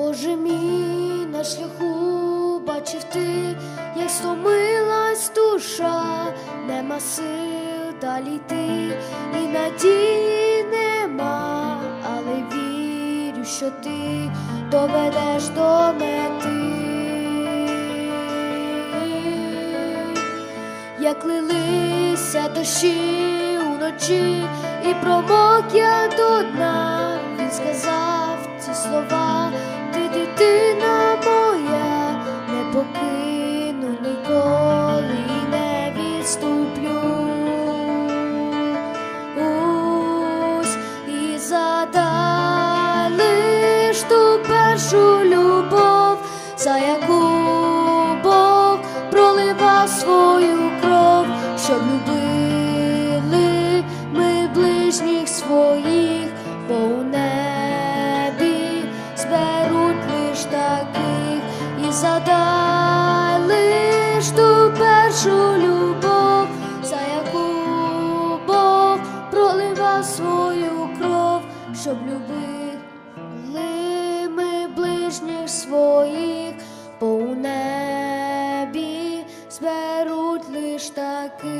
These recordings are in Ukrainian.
Боже мій на шляху бачив ти, як стомилась душа, нема сил далі йти, і надії нема, але вірю, що ти доведеш до мети. Як лилися дощі уночі, і промок я до дна, він сказав ці слова, щоб любили ми ближніх своїх, бо у небі зберуть лиш таких. І задай лиш ту першу любов, за яку Бог проливав свою кров, щоб любили ми ближніх своїх, лиш таких.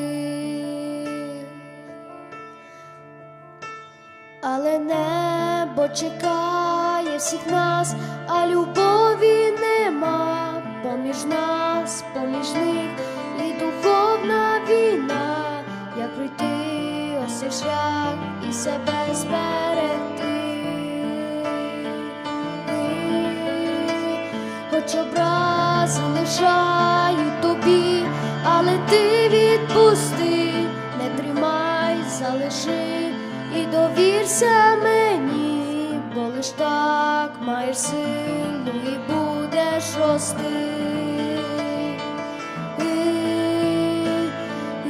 Але небо чекає всіх нас, а любові нема поміж нас, поміж них і духовна війна, як пройти цей шлях і себе зберегти. Хоч образи тобі, але ти відпусти, не тримай, залиши і довірся мені, бо лиш так маєш силу і будеш рости.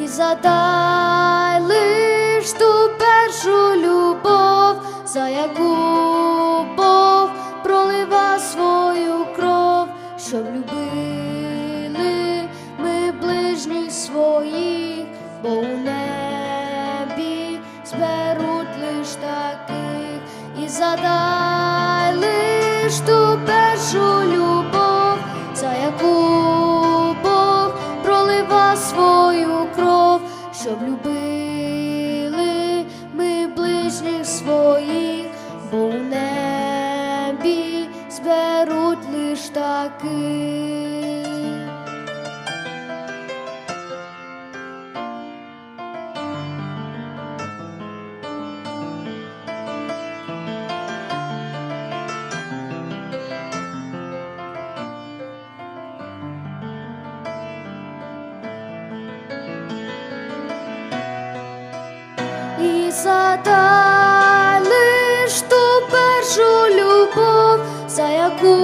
І задай лиш ту першу любов, за яку зберуть лиш таких, і задай лиш ту першу любов, за яку Бог пролива свою кров, щоб любили ми ближніх своїх, бо у небі зберуть лиш таких. І задай лиш ту першу любов, за яку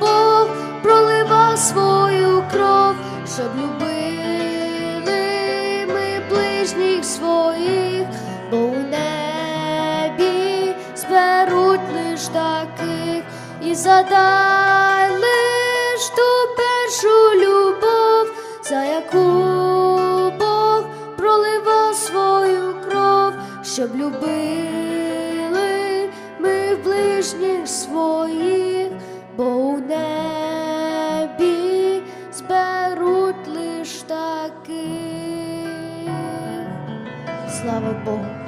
Бог проливав свою кров, щоб любили ми ближніх своїх, бо у небі зберуть лиш таких, і задай лиш ту першу любов, за яку щоб любили ми ближніх своїх, бо у небі зберуть лиш таких. Слава Богу.